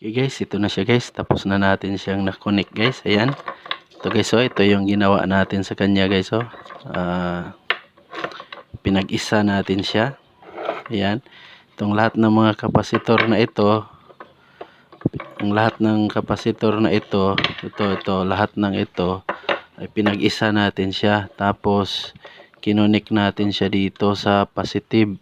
Okay guys, ito na siya guys. Tapos na natin siyang na-connect guys. Ayan. Ito guys, oh, ito yung ginawa natin sa kanya guys. Oh. Ah, pinag-isa natin siya. Ayan. Itong lahat ng mga kapasitor na ito, ang lahat ng kapasitor na ito, ito, ito, lahat ng ito, ay pinag-isa natin siya. Tapos, kinonek natin siya dito sa positive.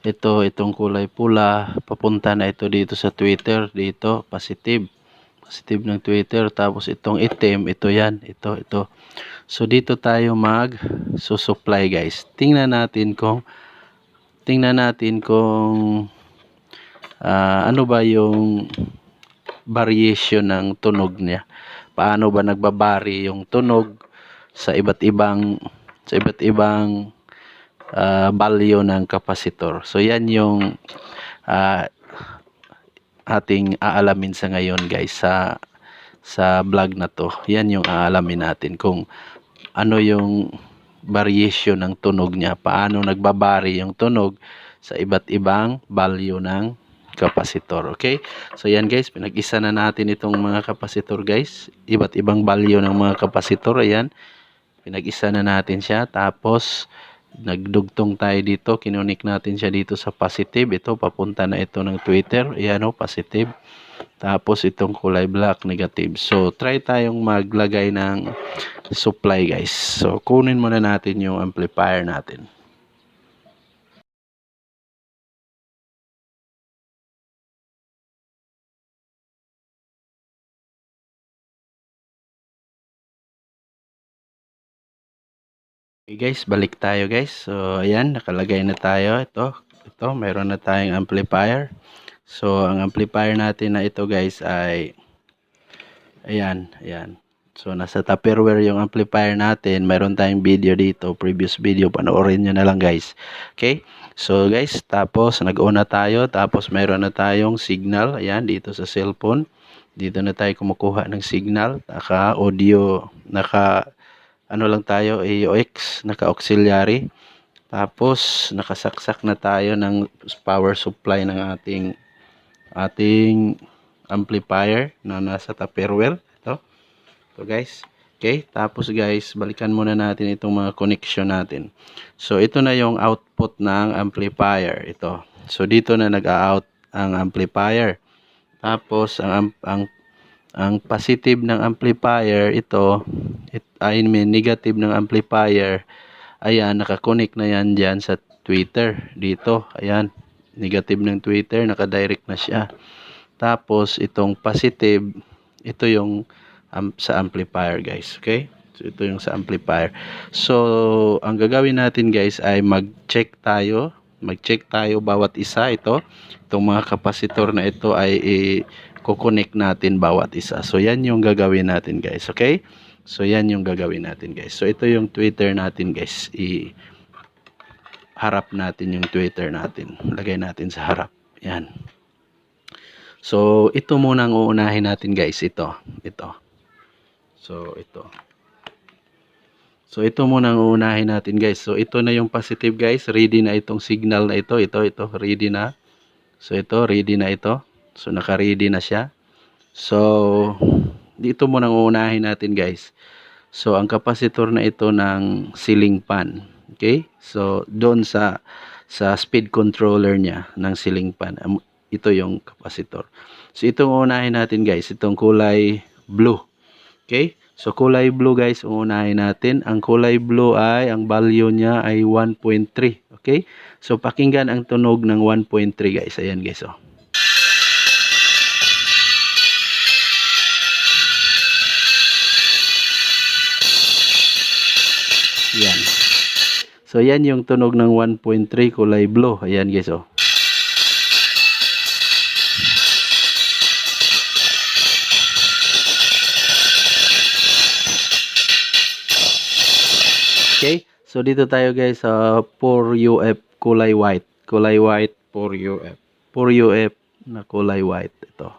Ito, itong kulay pula, papunta na ito dito sa Twitter, dito, positive. Positive ng Twitter. Tapos, itong itim, ito yan, ito, ito. So, dito tayo mag susupply guys. Tingnan natin kung, tingnan natin kung, ah, ano ba yung variation ng tunog niya. Paano ba nagbabari yung tunog sa iba't ibang sa iba't ibang ah, value ng kapasitor. So yan yung ah, ating aalamin sa ngayon guys sa sa vlog na to. Yan yung aalamin natin kung ano yung variation ng tunog niya, paano nagbabari yung tunog sa iba't ibang value ng kapasitor. Okay? So yan guys, pinag-isa na natin itong mga kapasitor guys. Iba't ibang value ng mga kapasitor. Ayan. Pinag-isa na natin siya. Tapos, nagdugtong tayo dito. Kinunik natin siya dito sa positive. Ito, papunta na ito ng Twitter. Ayan o, positive. Tapos, itong kulay black, negative. So, try tayong maglagay ng supply guys. So, kunin muna natin yung amplifier natin. Okay guys, balik tayo guys. So, ayan, nakalagay na tayo. Ito, ito, meron na tayong amplifier. So, ang amplifier natin na ito guys ay, ayan, ayan. So, nasa Tupperware yung amplifier natin. Meron tayong video dito, previous video. Panoorin nyo na lang guys. Okay? So, guys, tapos nag-on na tayo. Tapos, meron na tayong signal. Ayan, dito sa cellphone. Dito na tayo kumukuha ng signal. Naka-audio, naka ano lang tayo, AUX, naka-auxiliary. Tapos, nakasaksak na tayo ng power supply ng ating ating amplifier na nasa Tupperware. Ito. Ito guys. Okay, tapos guys, balikan muna natin itong mga connection natin. So, ito na yung output ng amplifier. Ito. So, dito na nag-out ang amplifier. Tapos, ang, ang ang positive ng amplifier ito it, I mean negative ng amplifier ayan nakakonect na yan dyan sa Twitter dito ayan negative ng Twitter nakadirect na siya tapos itong positive ito yung um, sa amplifier guys okay so ito yung sa amplifier so ang gagawin natin guys ay mag-check tayo mag-check tayo bawat isa ito itong mga kapasitor na ito ay i- kukonek natin bawat isa. So, yan yung gagawin natin, guys. Okay? So, yan yung gagawin natin, guys. So, ito yung Twitter natin, guys. I harap natin yung Twitter natin. Lagay natin sa harap. Yan. So, ito muna ang uunahin natin, guys. Ito. Ito. So, ito. So, ito muna ang uunahin natin, guys. So, ito na yung positive, guys. Ready na itong signal na ito. Ito, ito. Ready na. So, ito. Ready na ito. So, naka-ready na siya. So, dito mo nang uunahin natin guys. So, ang kapasitor na ito ng ceiling fan. Okay? So, doon sa sa speed controller niya ng ceiling fan. Ito yung kapasitor. So, itong uunahin natin guys. Itong kulay blue. Okay? So, kulay blue guys, uunahin natin. Ang kulay blue ay, ang value niya ay 1.3. Okay? So, pakinggan ang tunog ng 1.3 guys. Ayan guys, oh. So, yan yung tunog ng 1.3 kulay blue. Ayan guys, oh. Okay? So, dito tayo guys sa 4UF kulay white. Kulay white 4UF. 4UF na kulay white. Ito.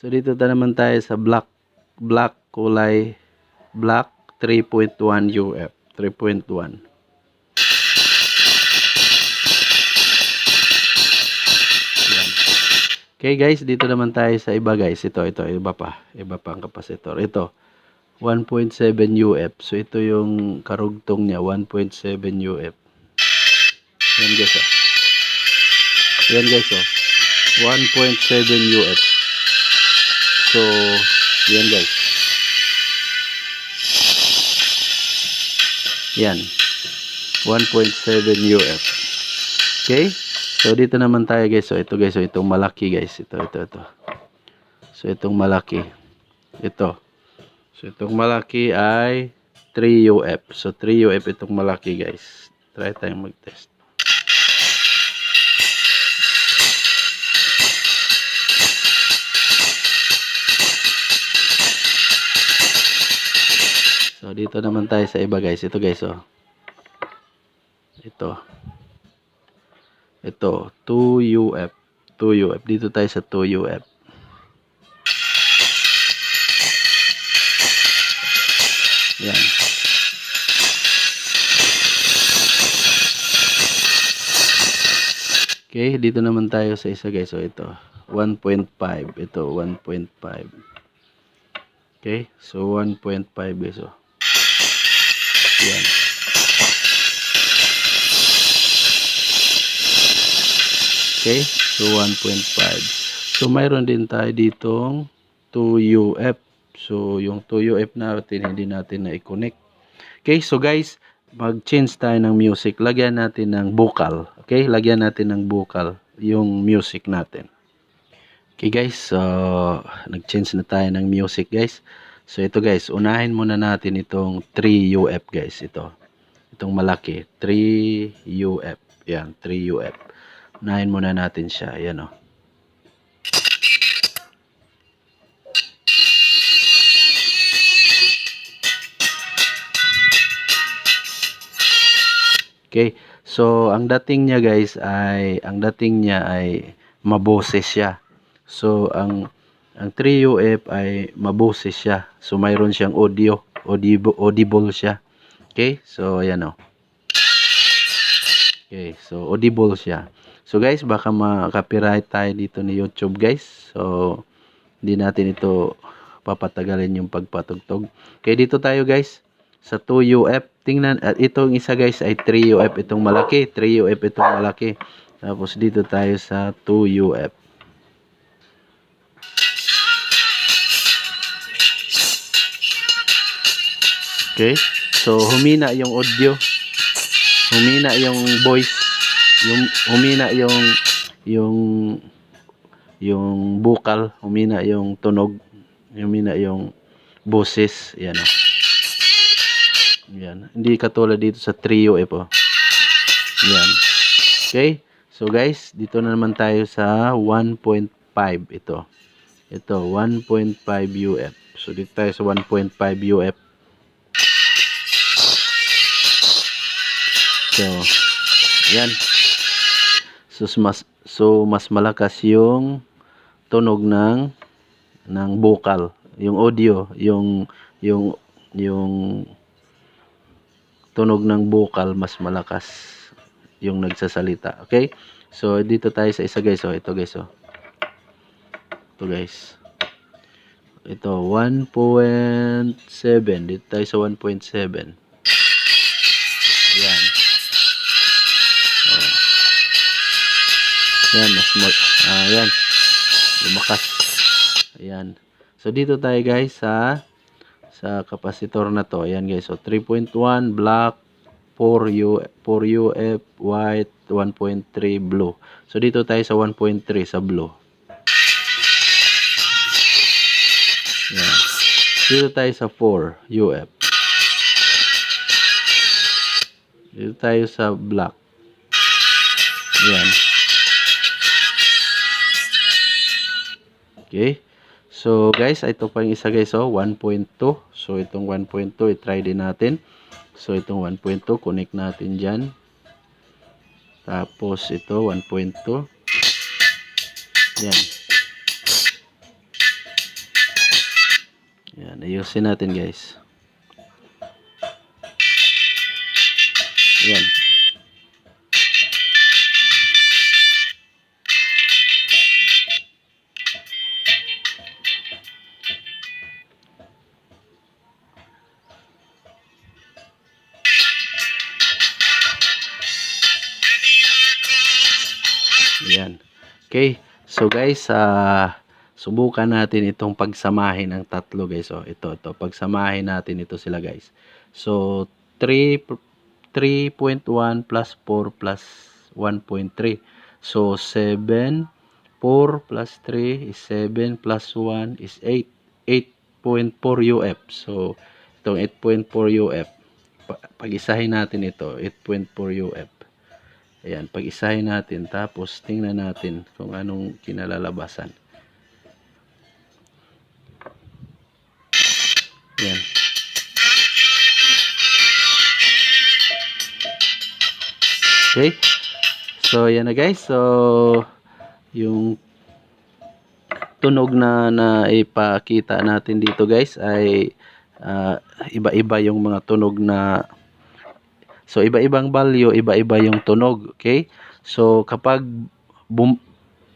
So dito ta naman tayo sa black black kulay black 3.1 UF 3.1 Okay guys, dito naman tayo sa iba guys. Ito, ito, iba pa. Iba pa ang kapasitor. Ito, 1.7 UF. So ito yung karugtong niya, 1.7 UF. Yan guys oh. Yan guys oh. 1.7 UF. So, yan guys. Yan. 1.7 UF. Okay? So, dito naman tayo guys. So, ito guys. So, itong malaki guys. Ito, ito, ito. So, itong malaki. Ito. So, itong malaki ay 3 UF. So, 3 UF itong malaki guys. Try tayong mag-test. Dito naman tayo sa iba guys. Ito guys, oh. Ito. Ito, 2UF. 2UF. Dito tayo sa 2UF. Yan. Okay, dito naman tayo sa isa guys. So, ito. 1.5. Ito, 1.5. Okay, so 1.5 guys. Oh. Yan. Okay, so 1.5. So mayroon din tayo ditong 2UF. So yung 2UF natin hindi natin na i-connect. Okay, so guys, mag-change tayo ng music. Lagyan natin ng vocal. Okay, lagyan natin ng vocal yung music natin. Okay guys, so nag-change na tayo ng music guys. So ito guys, unahin muna natin itong 3UF guys. Ito. Itong malaki. 3UF. Yan, 3UF. Unahin muna natin siya. Yan o. Okay. So, ang dating niya guys ay, ang dating niya ay maboses siya. So, ang ang 3UF ay maboses siya. So, mayroon siyang audio. Audible, audible siya. Okay? So, ayan o. Okay. So, audible siya. So, guys, baka ma-copyright tayo dito ni YouTube, guys. So, hindi natin ito papatagalin yung pagpatugtog. Okay, dito tayo, guys. Sa 2UF. Tingnan, at itong isa, guys, ay 3UF. Itong malaki. 3UF itong malaki. Tapos, dito tayo sa 2UF. Okay? So, humina yung audio. Humina yung voice. Yung, humina yung yung yung vocal. Humina yung tunog. Humina yung boses. Yan o. Yan. Hindi katulad dito sa trio eh po. Yan. Okay? So guys, dito na naman tayo sa 1.5 ito. Ito, 1.5 UF. So dito tayo sa 1.5 UF. So, yan. So mas so mas malakas yung tunog ng ng vocal, yung audio, yung yung yung tunog ng vocal mas malakas yung nagsasalita. Okay? So dito tayo sa isa guys, oh, ito guys, oh. Ito guys. Ito 1.7. Dito tayo sa 1.7. Yan, mas mag, ah, yan. Lumakas. Ayan. So, dito tayo guys sa sa kapasitor na to. Ayan guys. So, 3.1 black, 4U, 4UF, white, 1.3 blue. So, dito tayo sa 1.3 sa blue. Ayan. Dito tayo sa 4 UF. Dito tayo sa black. Ayan. Okay. So guys, ito pa yung isa guys, oh, 1.2. So itong 1.2, i-try din natin. So itong 1.2, connect natin dyan. Tapos ito, 1.2. Yan. Yan, ayusin natin guys. Yan. Okay. So guys, ah subukan natin itong pagsamahin ng tatlo guys. Oh, ito, ito. Pagsamahin natin ito sila guys. So, 3, 3.1 plus 4 plus 1.3. So, 7, 4 plus 3 is 7 plus 1 is 8. 8.4 UF. So, itong 8.4 UF. Pa- Pag-isahin natin ito, 8.4 UF. Ayan, pag-isahin natin. Tapos, tingnan natin kung anong kinalalabasan. Ayan. Okay. So, yan na guys. So, yung tunog na na ipakita natin dito guys ay ah, iba-iba yung mga tunog na So iba-ibang value, iba-iba yung tunog, okay? So kapag bum,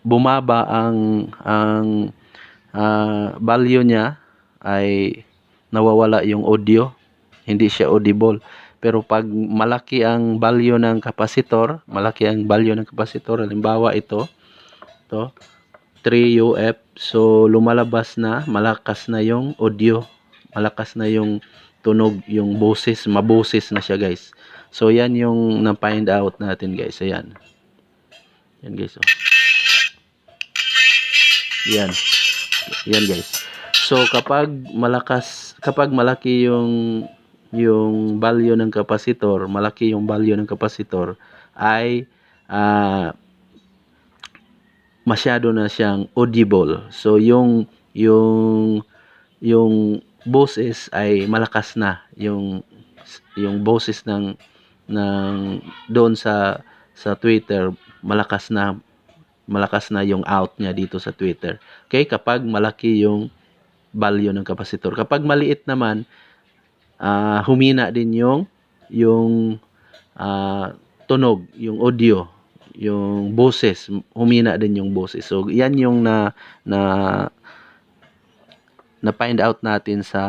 bumaba ang ang ah, value niya ay nawawala yung audio, hindi siya audible. Pero pag malaki ang value ng kapasitor, malaki ang value ng kapasitor, halimbawa ito, to 3 UF, so lumalabas na, malakas na yung audio, malakas na yung tunog, yung boses, maboses na siya guys. So yan yung na-find out natin guys, ayan. Yan guys, oh. Yan. Yan guys. So kapag malakas, kapag malaki yung yung value ng kapasitor, malaki yung value ng kapasitor ay ah masyado na siyang audible. So yung yung yung boses ay malakas na yung yung boses ng ng doon sa sa Twitter malakas na malakas na yung out niya dito sa Twitter. Okay, kapag malaki yung value ng kapasitor. Kapag maliit naman, ah, humina din yung yung ah, tunog, yung audio, yung boses, humina din yung boses. So, yan yung na na na find out natin sa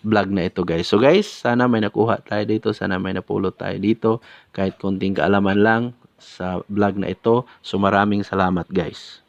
vlog na ito guys. So guys, sana may nakuha tayo dito, sana may napulot tayo dito kahit konting kaalaman lang sa vlog na ito. So maraming salamat guys.